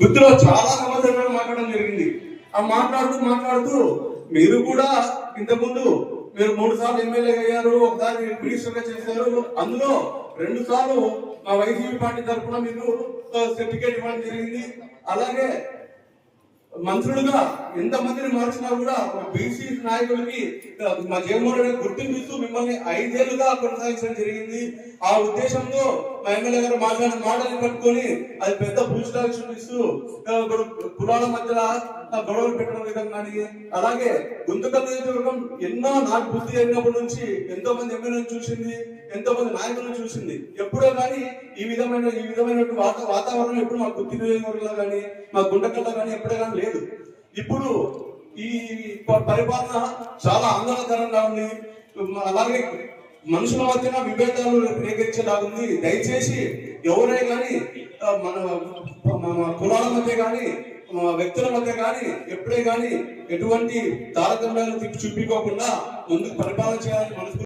బుద్ధిలో చాలా సమస్యలను మాట్లాడడం జరిగింది. ఆ మాట్లాడుతూ మాట్లాడుతూ మీరు కూడా ఇంతకుముందు మీరు మూడు సార్లు ఎమ్మెల్యే అయ్యారు ఒకసారి మినిస్టర్గా చేశారు. అందులో రెండు సార్లు మా వైసీపీ పార్టీ తరఫున మీరు సర్టిఫికేట్ ఇవ్వడం జరిగింది. అలాగే మంత్రులుగా ఎంత మందిని మార్చినా కూడా మా బీసీ నాయకులకి మా జగన్మోహన్ రెడ్డి గుర్తింపు ఇస్తూ మిమ్మల్ని ఐదేళ్ళుగా కొనసాగించడం జరిగింది. ఆ ఉద్దేశంతో మా ఎమ్మెల్యే గారు మాట్లాడిన మాటలు పట్టుకొని అది పెద్ద పూజలాగా చూపిస్తూ ఇప్పుడు కులాల మధ్యలో గొడవలు పెట్టడం విధంగా కానీ అలాగే గుంతకల్ నియోజకవర్గం ఎన్నో నాకు బుద్ధి అయినప్పటి నుంచి ఎంతో మంది ఎమ్మెల్యేలను చూసింది ఎంతో మంది నాయకులను చూసింది. ఎప్పుడో కానీ ఈ విధమైన ఈ విధమైన వాతావరణం ఎప్పుడు మా గుత్తి నియోజకవర్గంలో కానీ మా గుండకల్లో కానీ ఎప్పుడో కానీ లేదు. ఇప్పుడు ఈ పరిపాలన చాలా ఆందోళనకరంగా ఉంది. అలాగే మనుషుల మధ్యన విభేదాలు రేకెచ్చేలాగా ఉంది. దయచేసి ఎవరైనా కానీ మన మన కులాల మధ్య కానీ మా వ్యక్తుల మధ్య కానీ ఎప్పుడే కానీ ఎటువంటి తారతమ్యాలు తిప్పి చూపించుకోకుండా ముందుకు పరిపాలన చేయాలని మనసు